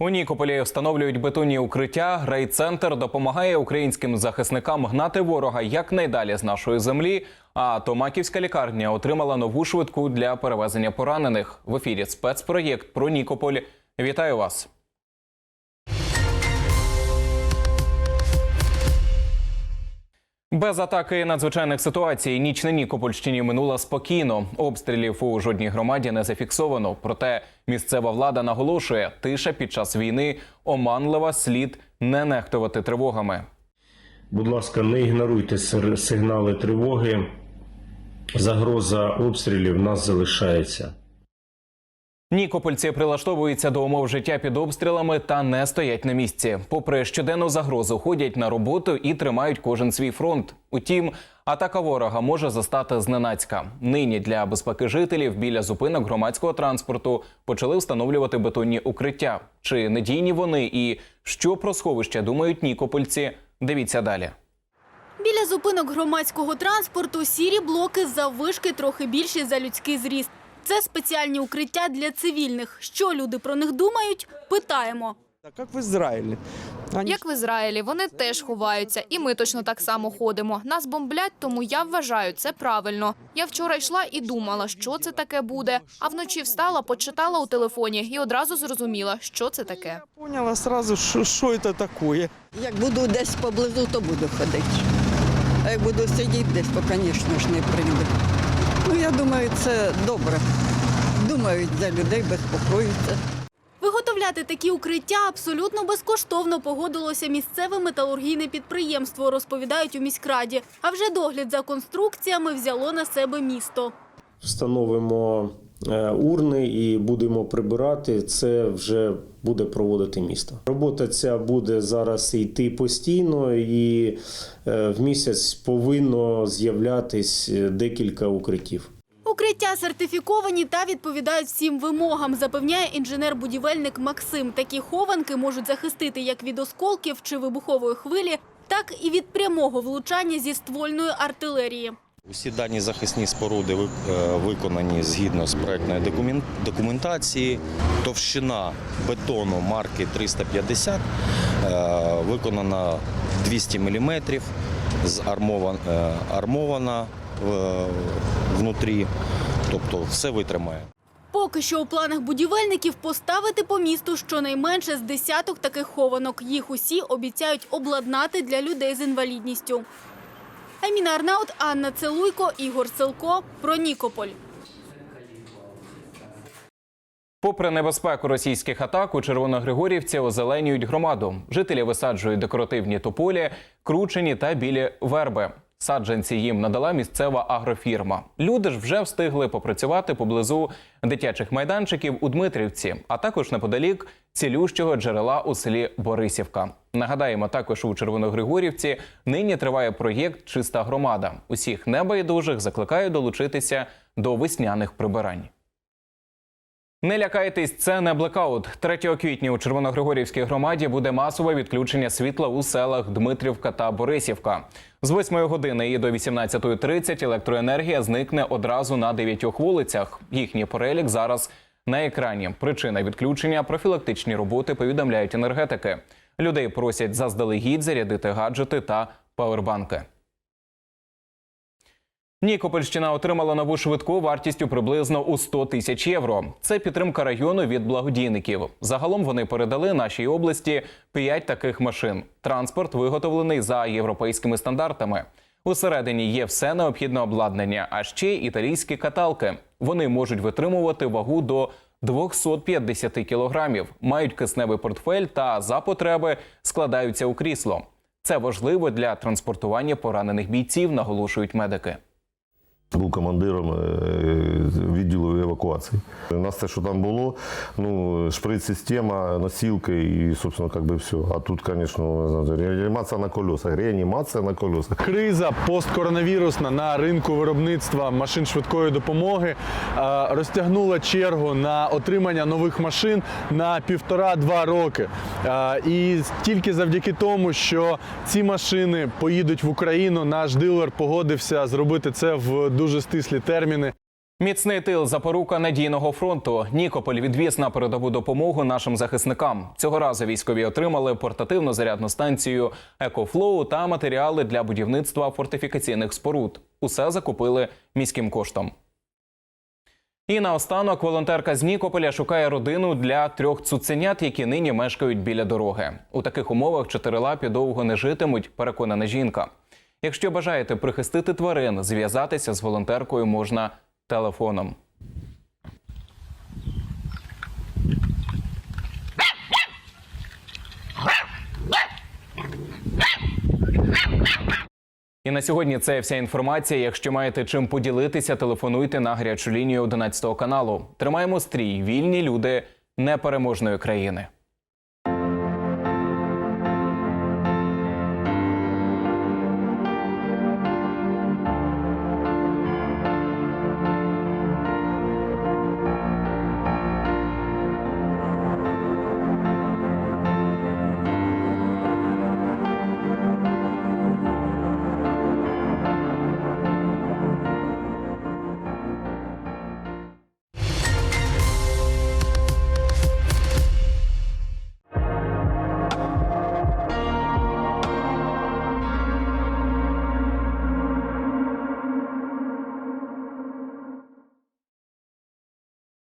У Нікополі встановлюють бетонні укриття. Райцентр допомагає українським захисникам гнати ворога якнайдалі з нашої землі. А Томаківська лікарня отримала нову швидку для перевезення поранених. В ефірі спецпроєкт про Нікополь. Вітаю вас. Без атаки надзвичайних ситуацій ніч на Нікопольщині минула спокійно. Обстрілів у жодній громаді не зафіксовано. Проте місцева влада наголошує, тиша під час війни оманлива слід не нехтувати тривогами. Будь ласка, не ігноруйте сигнали тривоги. Загроза обстрілів в нас залишається. Нікопольці прилаштовуються до умов життя під обстрілами та не стоять на місці. Попри щоденну загрозу, ходять на роботу і тримають кожен свій фронт. Утім, атака ворога може застати зненацька. Нині для безпеки жителів біля зупинок громадського транспорту почали встановлювати бетонні укриття. Чи надійні вони і що про сховище думають нікопольці? Дивіться далі. Біля зупинок громадського транспорту сірі блоки заввишки трохи більші за людський зріст. Це спеціальні укриття для цивільних. Що люди про них думають? Питаємо. Так як в Ізраїлі. Як в Ізраїлі, вони теж ховаються, і ми точно так само ходимо. Нас бомблять, тому я вважаю це правильно. Я вчора йшла і думала, що це таке буде. А вночі встала, почитала у телефоні і одразу зрозуміла, що це таке. поняла сразу, що, що це таке. Як буду десь поблизу, то буду ходити. А як буду сидіти десь, то, звісно ж, не прийду. Ну, я думаю, це добре. Думають за людей, безпокоються. Виготовляти такі укриття абсолютно безкоштовно погодилося місцеве металургійне підприємство, розповідають у міськраді. А вже догляд за конструкціями взяло на себе місто. Встановимо урни і будемо прибирати. Це вже буде проводити місто. Робота ця буде зараз йти постійно, і е, в місяць повинно з'являтись е, декілька укриттів. Укриття сертифіковані та відповідають всім вимогам, запевняє інженер-будівельник Максим. Такі хованки можуть захистити як від осколків чи вибухової хвилі, так і від прямого влучання зі ствольної артилерії. Усі дані захисні споруди е, виконані згідно з проектної документації. Товщина бетону марки 350 е, виконана 200 мм, е, армована внутрі, тобто все витримає. Поки що у планах будівельників поставити по місту щонайменше з десяток таких хованок. Їх усі обіцяють обладнати для людей з інвалідністю. Айміна Арнаут, Анна Целуйко, Ігор Селко. Про Нікополь. Попри небезпеку російських атак, у Червоногригорівці озеленюють громаду. Жителі висаджують декоративні тополі, кручені та білі верби. Саджанці їм надала місцева агрофірма. Люди ж вже встигли попрацювати поблизу дитячих майданчиків у Дмитрівці, а також неподалік цілющого джерела у селі Борисівка. Нагадаємо, також у Червоногригорівці нині триває проєкт Чиста громада. Усіх небайдужих закликаю долучитися до весняних прибирань. Не лякайтесь, це не блекаут. 3 квітня у Червоногригорівській громаді буде масове відключення світла у селах Дмитрівка та Борисівка. З 8 години і до 18.30 електроенергія зникне одразу на 9 вулицях. Їхній перелік зараз на екрані. Причина відключення профілактичні роботи повідомляють енергетики. Людей просять заздалегідь зарядити гаджети та павербанки. Нікопольщина отримала нову швидку вартістю приблизно у 100 тисяч євро. Це підтримка району від благодійників. Загалом вони передали нашій області 5 таких машин. Транспорт виготовлений за європейськими стандартами. Усередині є все необхідне обладнання, а ще італійські каталки. Вони можуть витримувати вагу до 250 кілограмів, мають кисневий портфель та за потреби складаються у крісло. Це важливо для транспортування поранених бійців, наголошують медики. Був командиром е, відділу евакуації. У нас те, що там було, ну, шприц-система, носілки і, собственно, как бы все. А тут, звісно, реанімація на колесах, реанімація на колесах. Криза посткоронавірусна на ринку виробництва машин швидкої допомоги розтягнула чергу на отримання нових машин на півтора-два роки. І тільки завдяки тому, що ці машини поїдуть в Україну, наш дилер погодився зробити це в дуже стислі терміни. Міцний тил запорука надійного фронту. Нікополь відвіз на передову допомогу нашим захисникам. Цього разу військові отримали портативну зарядну станцію «Екофлоу» та матеріали для будівництва фортифікаційних споруд. Усе закупили міським коштом. І наостанок волонтерка з Нікополя шукає родину для трьох цуценят, які нині мешкають біля дороги. У таких умовах чотирилапі довго не житимуть, переконана жінка. Якщо бажаєте прихистити тварин, зв'язатися з волонтеркою можна телефоном. І на сьогодні це вся інформація. Якщо маєте чим поділитися, телефонуйте на гарячу лінію 11 каналу. Тримаємо стрій, вільні люди непереможної країни.